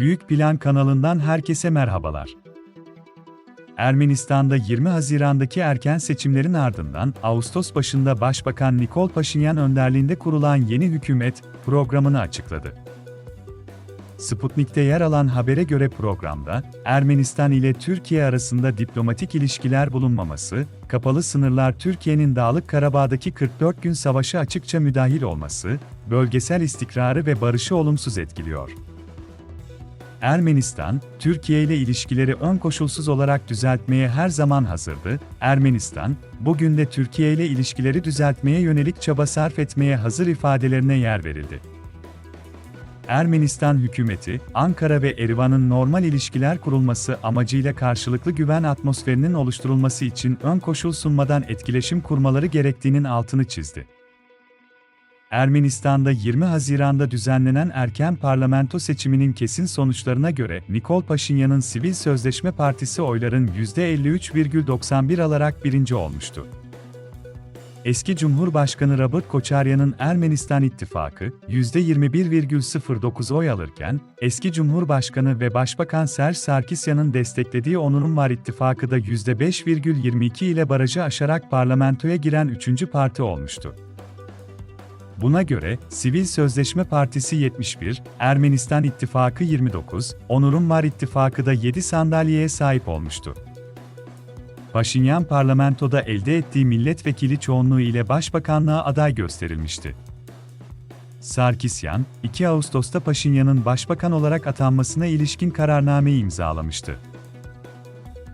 Büyük Plan kanalından herkese merhabalar. Ermenistan'da 20 Haziran'daki erken seçimlerin ardından Ağustos başında Başbakan Nikol Paşinyan önderliğinde kurulan yeni hükümet programını açıkladı. Sputnik'te yer alan habere göre programda, Ermenistan ile Türkiye arasında diplomatik ilişkiler bulunmaması, kapalı sınırlar Türkiye'nin Dağlık Karabağ'daki 44 gün savaşa açıkça müdahil olması, bölgesel istikrarı ve barışı olumsuz etkiliyor. Ermenistan, Türkiye ile ilişkileri ön koşulsuz olarak düzeltmeye her zaman hazırdı. Ermenistan, bugün de Türkiye ile ilişkileri düzeltmeye yönelik çaba sarf etmeye hazır ifadelerine yer verildi. Ermenistan hükümeti, Ankara ve Erivan'ın normal ilişkiler kurulması amacıyla karşılıklı güven atmosferinin oluşturulması için ön koşul sunmadan etkileşim kurmaları gerektiğinin altını çizdi. Ermenistan'da 20 Haziran'da düzenlenen erken parlamento seçiminin kesin sonuçlarına göre Nikol Paşinyan'ın Sivil Sözleşme Partisi oyların %53,91 alarak birinci olmuştu. Eski Cumhurbaşkanı Robert Koçaryan'ın Ermenistan İttifakı %21,09 oy alırken, eski Cumhurbaşkanı ve Başbakan Serj Sarkisyan'ın desteklediği Onurun Var İttifakı da %5,22 ile barajı aşarak parlamentoya giren üçüncü parti olmuştu. Buna göre, Sivil Sözleşme Partisi 71, Ermenistan İttifakı 29, Onurun Var İttifakı da 7 sandalyeye sahip olmuştu. Paşinyan parlamentoda elde ettiği milletvekili çoğunluğu ile başbakanlığa aday gösterilmişti. Sarkisyan, 2 Ağustos'ta Paşinyan'ın başbakan olarak atanmasına ilişkin kararnameyi imzalamıştı.